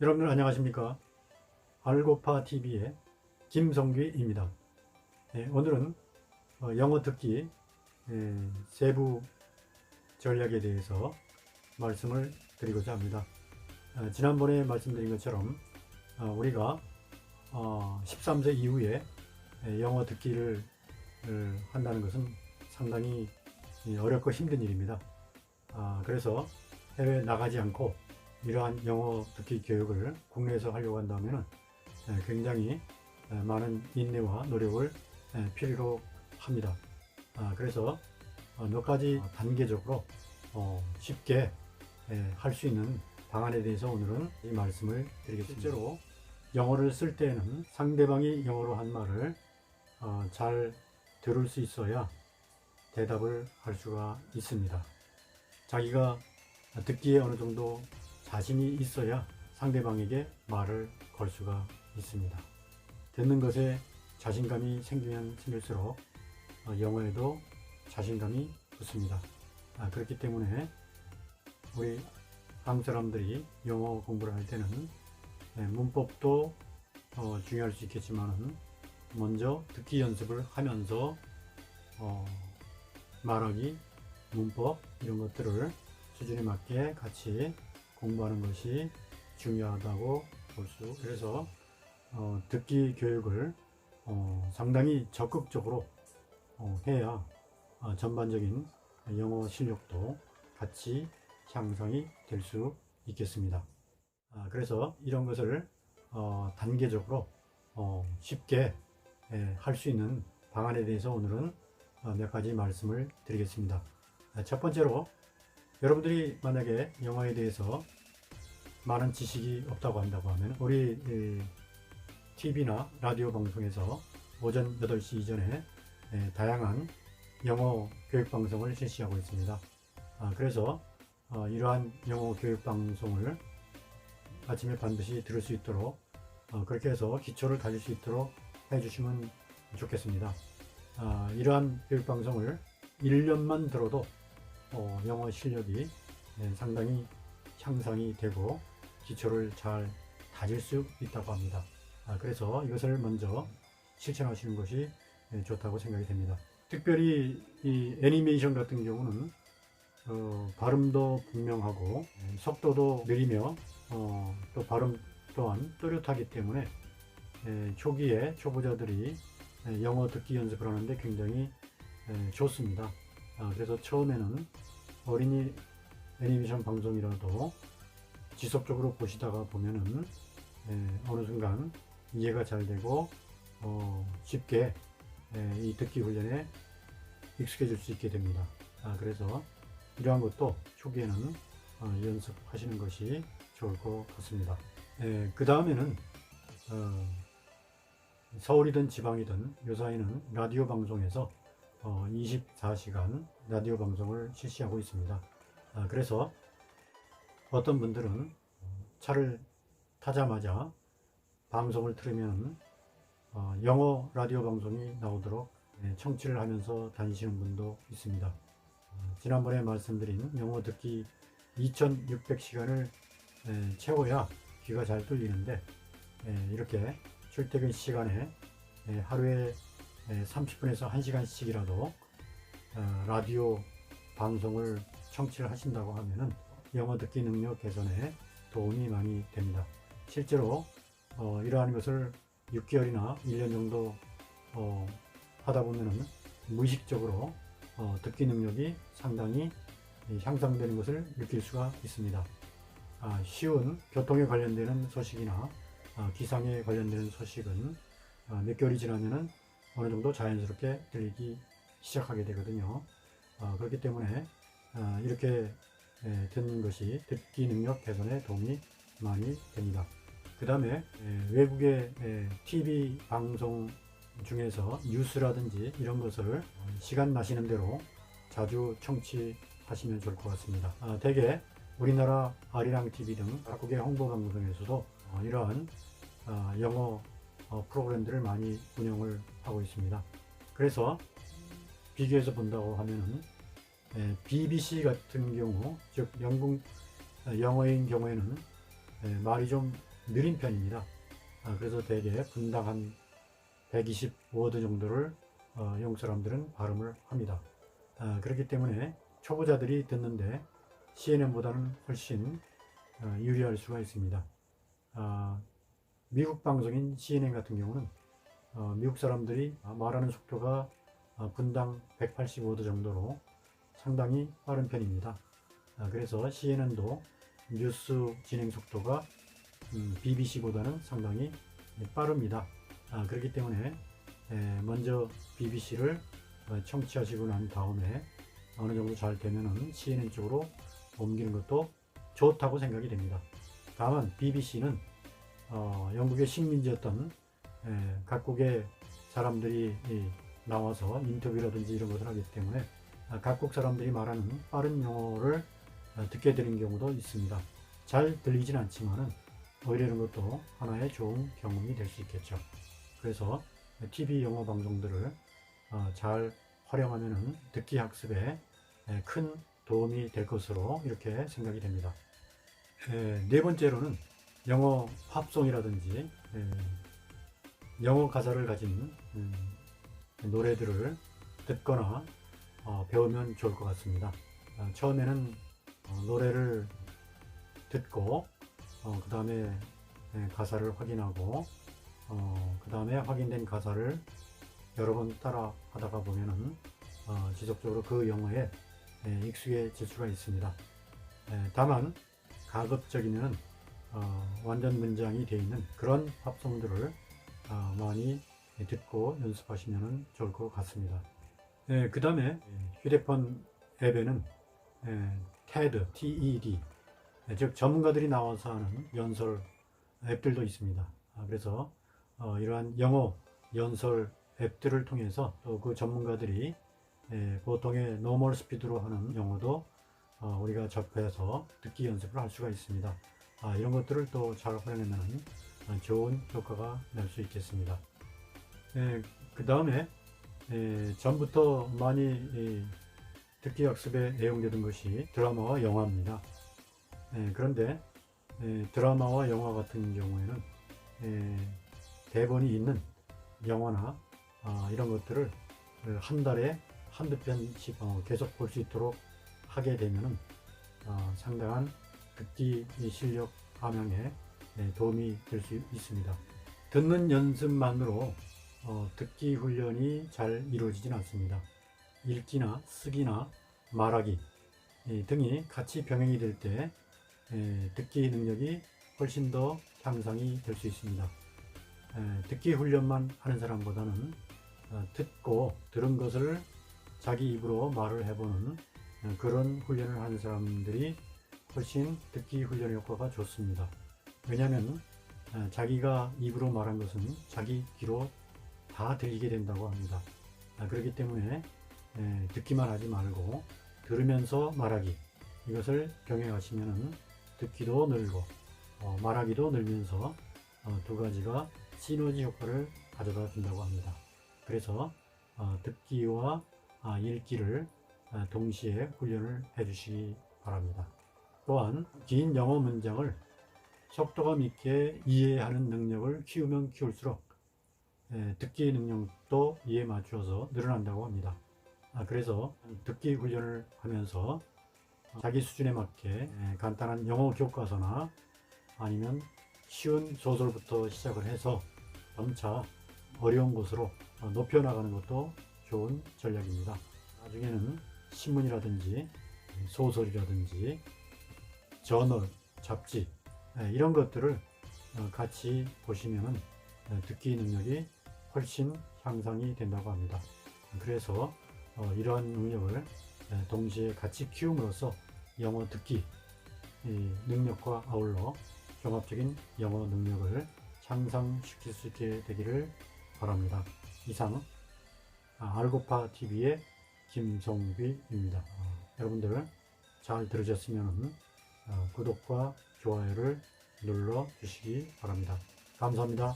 여러분들 안녕하십니까? 알고파 TV의 김성규입니다. 예, 오늘은 어, 영어 듣기 예, 세부 전략에 대해서 말씀을 드리고자 합니다. 어, 지난번에 말씀드린 것처럼 어, 우리가 어, 13세 이후에 예, 영어 듣기를 을 한다는 것은 상당히 이, 어렵고 힘든 일입니다. 아, 그래서 해외에 나가지 않고 이러한 영어 듣기 교육을 국내에서 하려고 한다면 굉장히 에, 많은 인내와 노력을 에, 필요로 합니다. 아, 그래서 어, 몇 가지 단계적으로 어, 쉽게 할 수 있는 방안에 대해서 오늘은 이 말씀을 드리겠습니다. 실제로 영어를 쓸 때는 상대방이 영어로 한 말을 어, 잘 들을 수 있어야 대답을 할 수가 있습니다. 자기가 듣기에 어느 정도 자신이 있어야 상대방에게 말을 걸 수가 있습니다. 듣는 것에 자신감이 생기면 생길수록 어, 영어에도 자신감이 붙습니다. 아, 그렇기 때문에 우리 한국 사람들이 영어 공부를 할 때는 예, 문법도 어, 중요할 수 있겠지만 먼저 듣기 연습을 하면서 어, 말하기, 문법 이런 것들을 수준에 맞게 같이 공부하는 것이 중요하다고 볼 수. 그래서 어, 듣기 교육을 어, 상당히 적극적으로 어, 해야 어, 전반적인 영어 실력도 같이 향상이 될 수 있겠습니다. 아, 그래서 이런 것을 어, 단계적으로 어, 쉽게 할 수 있는 방안에 대해서 오늘은 어, 몇 가지 말씀을 드리겠습니다. 아, 첫 번째로 여러분들이 만약에 영어에 대해서 많은 지식이 없다고 한다고 하면 우리 TV나 라디오 방송에서 오전 8시 이전에 에, 다양한 영어 교육 방송을 실시하고 있습니다. 아, 그래서 어, 이러한 영어 교육 방송을 아침에 반드시 들을 수 있도록 어, 그렇게 해서 기초를 다질 수 있도록 해주시면 좋겠습니다. 아, 이러한 교육 방송을 1년만 들어도 어, 영어 실력이 네, 상당히 향상이 되고 기초를 잘 다질 수 있다고 합니다. 아, 그래서 이것을 먼저 실천하시는 것이 네, 좋다고 생각이 됩니다. 특별히 이 애니메이션 같은 경우는 어, 발음도 분명하고 네, 속도도 느리며 어, 또 발음 또한 또렷하기 때문에 에, 초기에 초보자들이 에, 영어 듣기 연습을 하는데 굉장히 에, 좋습니다. 아, 그래서 처음에는 어린이 애니메이션 방송이라도 지속적으로 보시다가 보면은 에, 어느 순간 이해가 잘 되고 어, 쉽게 에, 이 듣기 훈련에 익숙해질 수 있게 됩니다. 아, 그래서 이러한 것도 초기에는 어, 연습하시는 것이 좋을 것 같습니다. 그 다음에는 어, 서울이든 지방이든 요사이는 라디오 방송에서 어, 24시간 라디오 방송을 실시하고 있습니다. 아, 그래서 어떤 분들은 차를 타자마자 방송을 틀으면 어, 영어 라디오 방송이 나오도록 네, 청취를 하면서 다니시는 분도 있습니다. 어, 지난번에 말씀드린 영어 듣기 2600시간을 에, 채워야 귀가 잘 뚫리는데 에, 이렇게 출퇴근 시간에 에, 하루에 에, 30분에서 1시간씩이라도 어, 라디오 방송을 청취를 하신다고 하면은 영어 듣기 능력 개선에 도움이 많이 됩니다. 실제로 어, 이러한 것을 6개월이나 1년 정도 어, 하다 보면은 무의식적으로 어, 듣기 능력이 상당히 향상되는 것을 느낄 수가 있습니다. 아, 쉬운 교통에 관련되는 소식이나 아, 기상에 관련되는 소식은 아, 몇 개월이 지나면은 어느 정도 자연스럽게 들리기 시작하게 되거든요. 아, 그렇기 때문에 아, 이렇게 에, 듣는 것이 듣기 능력 개선에 도움이 많이 됩니다. 그 다음에 외국의 에, TV 방송 중에서 뉴스라든지 이런 것을 시간 나시는 대로 자주 청취하시면 좋을 것 같습니다. 아, 대개 우리나라 아리랑 TV 등 각국의 홍보 방송에서도 어, 이러한 어, 영어 어, 프로그램들을 많이 운영을 하고 있습니다. 그래서 비교해서 본다고 하면은 에, BBC 같은 경우, 즉 영국 어, 영어인 경우에는 예, 말이 좀 느린 편입니다. 아, 그래서 대개 분당 한 120워드 정도를 어, 영국 사람들은 발음을 합니다. 아, 그렇기 때문에 초보자들이 듣는데 CNN보다는 훨씬 어, 유리할 수가 있습니다. 아, 미국 방송인 CNN 같은 경우는 어, 미국 사람들이 말하는 속도가 어, 분당 185도 정도로 상당히 빠른 편입니다. 아, 그래서 CNN도 뉴스 진행 속도가 음, BBC보다는 상당히 빠릅니다. 아, 그렇기 때문에 에, 먼저 BBC를 어, 청취하시고 난 다음에 어느 정도 잘 되면은 CNN 쪽으로 옮기는 것도 좋다고 생각이 됩니다. 다만 BBC는 어, 영국의 식민지였던 에, 각국의 사람들이 이, 나와서 인터뷰라든지 이런 것을 하기 때문에 아, 각국 사람들이 말하는 빠른 영어를 어, 듣게 되는 경우도 있습니다. 잘 들리진 않지만은 오히려 이런 것도 하나의 좋은 경험이 될 수 있겠죠. 그래서 TV 영어 방송들을 어, 잘 활용하면은 듣기 학습에 에, 큰 도움이 될 것으로 이렇게 생각이 됩니다. 에, 네 번째로는 영어 팝송이라든지 에, 영어 가사를 가진 음, 노래들을 듣거나 어, 배우면 좋을 것 같습니다. 어, 처음에는 어, 노래를 듣고 그 다음에 가사를 확인하고 그 다음에 확인된 가사를 여러 번 따라 하다가 보면은 어, 지속적으로 그 영어에 에, 익숙해질 수가 있습니다. 에, 다만 가급적이면 어, 완전 문장이 되어 있는 그런 어, 많이 듣고 연습하시면 좋을 것 같습니다. 그 다음에 휴대폰 앱에는 에, TED, TED, 즉 전문가들이 나와서 하는 연설 앱들도 있습니다. 아, 그래서 어, 이러한 영어 연설 앱들을 통해서 또 그 전문가들이 예, 보통의 노멀 스피드로 하는 영어도 어, 우리가 접해서 듣기 연습을 할 수가 있습니다. 아, 이런 것들을 또 잘 활용하면 좋은 효과가 날 수 있겠습니다. 예, 그 다음에 예, 전부터 많이 이, 듣기 학습에 애용되던 것이 드라마와 영화입니다. 예, 그런데 예, 드라마와 영화 같은 경우에는 예, 대본이 있는 영화나 아, 이런 것들을 한 달에 한두 편씩 어, 계속 볼 수 있도록 하게 되면 어, 상당한 듣기 실력 함양에 네, 도움이 될 수 있습니다. 듣는 연습만으로 어, 듣기 훈련이 잘 이루어지진 않습니다. 읽기나 쓰기나 말하기 등이 같이 병행이 될 때 듣기 능력이 훨씬 더 향상이 될 수 있습니다. 듣기 훈련만 하는 사람보다는 어, 듣고 들은 것을 자기 입으로 말을 해보는 어, 그런 훈련을 하는 사람들이 훨씬 듣기 훈련 효과가 좋습니다. 왜냐하면 어, 자기가 입으로 말한 것은 자기 귀로 다 들리게 된다고 합니다. 아, 그렇기 때문에 듣기만 하지 말고 들으면서 말하기 이것을 병행하시면 듣기도 늘고 말하기도 늘면서 두 가지가 시너지 효과를 가져다 준다고 합니다. 그래서 어, 듣기와 아, 읽기를 아, 동시에 훈련을 해 주시기 바랍니다. 또한 긴 영어 문장을 속도감 있게 이해하는 능력을 키우면 키울수록 듣기 능력도 이에 맞추어서 늘어난다고 합니다. 아, 그래서 듣기 훈련을 하면서 자기 수준에 맞게 간단한 영어 교과서나 아니면 쉬운 소설부터 시작을 해서 점차 어려운 곳으로 어, 높여나가는 것도 좋은 전략입니다. 나중에는 신문이라든지 소설이라든지 저널, 잡지 예, 이런 것들을 어, 같이 보시면 어, 듣기 능력이 훨씬 향상이 된다고 합니다. 그래서 이러한 능력을 예, 동시에 같이 키움으로써 영어 듣기 능력과 아울러 종합적인 영어 능력을 향상시킬 수 있게 되기를 바랍니다. 이상 아, 알고파 TV의 김성비입니다. 어, 여러분들 잘 들으셨으면 어, 구독과 좋아요를 눌러 주시기 바랍니다. 감사합니다.